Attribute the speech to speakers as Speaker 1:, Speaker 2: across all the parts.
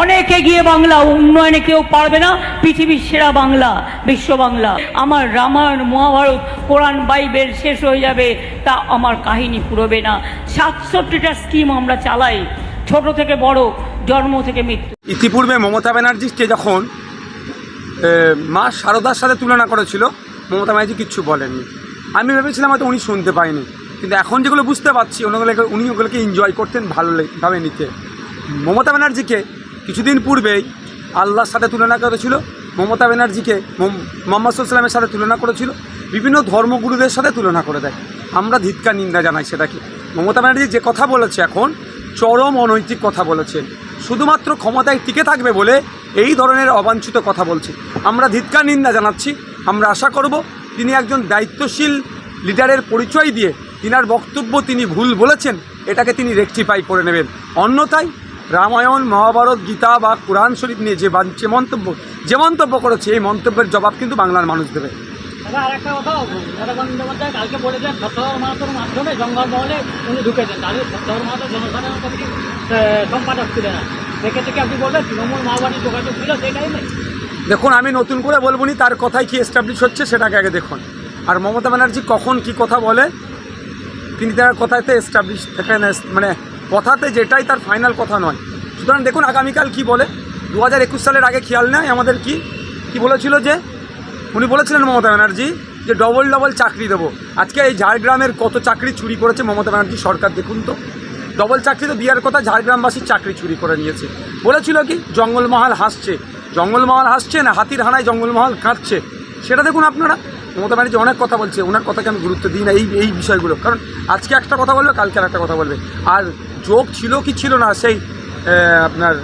Speaker 1: অনেক এগিয়ে বাংলা, উন্নয়নে কেউ পারবে না, পৃথিবীর সেরা বাংলা, বিশ্ব বাংলা। আমার রামায়ণ, মহাভারত, কোরআন, বাইবেল শেষ হয়ে যাবে, তা আমার কাহিনী পুরোবে না। সাতষট্টিটা স্কিম আমরা চালাই, ছোট থেকে বড়, জন্ম থেকে মৃত্যু।
Speaker 2: ইতিপূর্বে মমতা ব্যানার্জিকে যখন মা শারদার সাথে তুলনা করেছিল, মমতা ব্যানার্জি কিচ্ছু বলেননি। আমি ভেবেছিলাম হয়তো উনি শুনতে পাইনি কিন্তু এখন যেগুলো বুঝতে পারছি, ওগুলোকে, উনি ওগুলোকে এনজয় করতেন ভালো ভাবে নিতে। মমতা ব্যানার্জিকে কিছুদিন পূর্বেই আল্লাহর সাথে তুলনা করেছিল, মমতা ব্যানার্জিকে, মোম- মোহাম্মদ সাল্লামের সাথে তুলনা করেছিল, বিভিন্ন ধর্মগুরুদের সাথে তুলনা করে দেয়। আমরা ধিৎকার নিন্দা জানাই সেটাকে। মমতা ব্যানার্জি যে কথা বলেছে এখন, চরম অনৈতিক কথা বলেছেন শুধুমাত্র ক্ষমতায় টিকে থাকবে বলে এই ধরনের অবাঞ্ছিত কথা বলছে। আমরা ধিৎকার নিন্দা জানাচ্ছি। আমরা আশা করব তিনি একজন দায়িত্বশীল লিডারের পরিচয় দিয়ে, তিনার বক্তব্য তিনি ভুল বলেছেন, এটাকে তিনি রেকটিফাই করে নেবেন। অন্যথায় রামায়ণ মহাভারত গীতা বা কোরআন শরীফ নিয়ে যে যে মন্তব্য যে মন্তব্য করেছে এই মন্তব্যের জবাব কিন্তু বাংলার মানুষ দেবে। দেখুন আমি নতুন করে বলব নি তার কথাই কি এস্টাবলিশ হচ্ছে সেটাকে আগে দেখুন। আর মমতা ব্যানার্জি কখন কি কথা বলে তিনি তার কথাতে এস্টাবলিশ মানে কথাতে যেটাই তার ফাইনাল কথা নয়। সুতরাং দেখুন আগামীকাল কি বলে? দু হাজার একুশ সালের আগে খেয়াল নেয় আমাদের কি? কি বলেছিল যে, উনি বলেছিলেন মমতা ব্যানার্জি যে ডবল ডবল চাকরি দেবো। আজকে এই ঝাড়গ্রামের কত চাকরি চুরি করেছে মমতা ব্যানার্জি সরকার, দেখুন তো। ডবল চাকরি তো দেওয়ার কথা ঝাড়গ্রামবাসীর চাকরি চুরি করে নিয়েছে। বলেছিল কি জঙ্গলমহল হাসছে। জঙ্গলমহল হাসছে না, হাতির হানায় জঙ্গলমহল কাঁদছে। সেটা দেখুন আপনারা। মমতা ব্যানার্জি অনেক কথা বলছে, ওনার কথাকে আমি গুরুত্ব দিই না, এই এই বিষয়গুলো। কারণ আজকে একটা কথা বলবে কালকে একটা কথা বলবে। আর যোগ ছিল কি ছিল না, সেই আপনার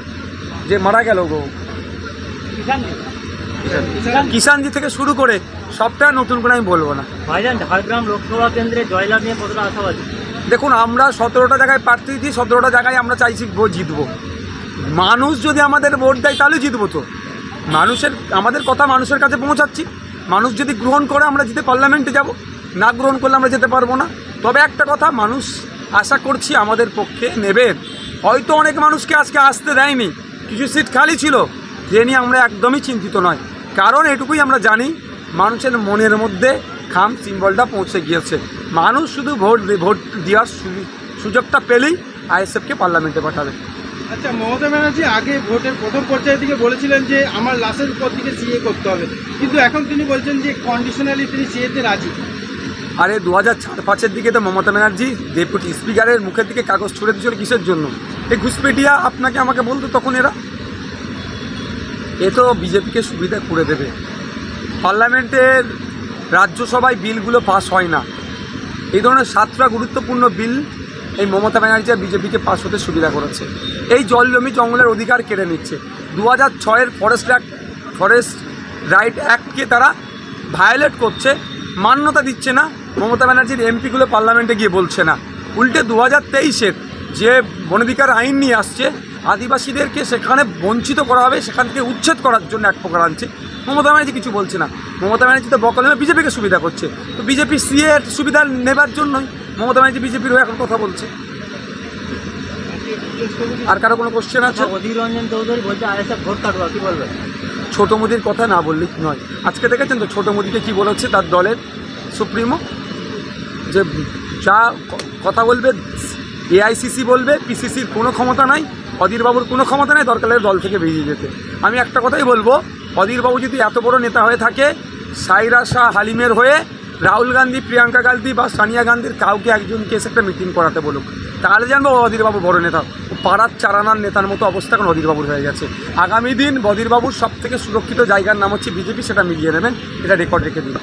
Speaker 2: যে মারা গেল গো।
Speaker 3: কিষাণ
Speaker 2: কিষানজি। থেকে শুরু করে সবটা নতুন করে আমি বলব না।
Speaker 3: ভাইজান ঝাড়গ্রাম লোকসভা কেন্দ্রে জয়লাভ নিয়ে কতটা আশাবাদী?
Speaker 2: দেখুন আমরা সতেরোটা জায়গায় প্রার্থী দিই সতেরোটা জায়গায় আমরা চাইছি জিতবো। মানুষ যদি আমাদের ভোট দেয় তাহলে জিতবো তো। মানুষের আমাদের কথা মানুষের কাছে পৌঁছাচ্ছি। মানুষ যদি গ্রহণ করে আমরা জিতে পার্লামেন্টে যাব। না গ্রহণ করলে আমরা যেতে পারব না। তবে একটা কথা মানুষ আশা করছি আমাদের পক্ষে নেবেন। হয়তো অনেক মানুষকে আজকে আসতে দেয়নি। কিছু সিট খালি ছিল। যে নিয়ে আমরা একদমই চিন্তিত নয়। কারণ এটুকুই আমরা জানি, মানুষের মনের মধ্যে খাম সিম্বলটা পৌঁছে গিয়েছে। মানুষ শুধু ভোট ভোট দেওয়ার সুযোগটা পেলেই আইএসএফকে পার্লামেন্টে পাঠাবে।
Speaker 4: আচ্ছা মমতা ব্যানার্জি আগে ভোটের প্রথম পর্যায়ের দিকে বলেছিলেন যে, আমার লাশের উপর দিকে সিএ করতে হবে। কিন্তু এখন তিনি বলছেন যে কন্ডিশনালি তিনি সিএতে রাজি।
Speaker 2: আরে দু হাজার চার পাঁচের দিকে তো মমতা ব্যানার্জি, ডেপুটি স্পিকারের মুখের দিকে কাগজ ছুড়ে দিয়েছিল কিসের জন্য? এই ঘুষপেটিয়া আপনাকে আমাকে বলতো তখন এরা? এ তো বিজেপিকে সুবিধা করে দেবে। পার্লামেন্টের রাজ্যসভায় বিলগুলো পাস হয় না। এই ধরনের সাতটা গুরুত্বপূর্ণ বিল এই মমতা ব্যানার্জি আর বিজেপিকে পাস হতে সুবিধা করেছে। এই জল জমি জঙ্গলের অধিকার কেড়ে নিচ্ছে। দু হাজার ছয়ের ফরেস্ট অ্যাক্ট, ফরেস্ট রাইট অ্যাক্টকে তারা ভায়োলেট করছে। মান্যতা দিচ্ছে না। মমতা ব্যানার্জির এমপিগুলো পার্লামেন্টে গিয়ে বলছে না। উল্টে দু হাজার তেইশের যে বনাধিকার আইন নিয়ে আসছে, আদিবাসীদেরকে সেখানে বঞ্চিত করা হবে, সেখান থেকে উচ্ছেদ করার জন্য এক প্রকার আনছে। মমতা ব্যানার্জি কিছু বলছে না। মমতা ব্যানার্জি তো বকলমে বিজেপিকে সুবিধা করছে। তো বিজেপি সিএ এর সুবিধা নেবার জন্যই মমতা ব্যানার্জি বিজেপির হয়ে এখন কথা বলছে। আর কারও কোনো কোশ্চেন আছে?
Speaker 3: অধীর রঞ্জন চৌধুরী বলছে আইএসএফ ভোট কাটবা কি বলবে?
Speaker 2: ছোটো মোদির কথা না বললেই নয়। আজকে দেখেছেন তো ছোটো মোদিকে কী বলেছে তার দলের সুপ্রিমো? যে যা কথা বলবে, এআইসিসি বলবে, পিসিসির কোনো ক্ষমতা নাই, অধীরবাবুর কোনো ক্ষমতা নাই, দরকার দল থেকে বেরিয়ে যেতে। আমি একটা কথাই বলব, অধীরবাবু যদি এত বড় নেতা হয়ে থাকে, সাইরা শাহ হালিমের হয়ে রাহুল গান্ধী, প্রিয়াঙ্কা গান্ধী বা সোনিয়া গান্ধীর কাউকে একজনকে এসে একটা মিটিং করাতে বলুক, তাহলে জানব অধীরবাবু বড় নেতা। পাড়ার চারানার নেতার মতো অবস্থা এখন অধীরবাবুর হয়ে গেছে। আগামী দিন বদিরবাবুর সব থেকে সুরক্ষিত জায়গার নাম হচ্ছে বিজেপি, সেটা মিলিয়ে নেবেন। এটা রেকর্ড রেখে দিন।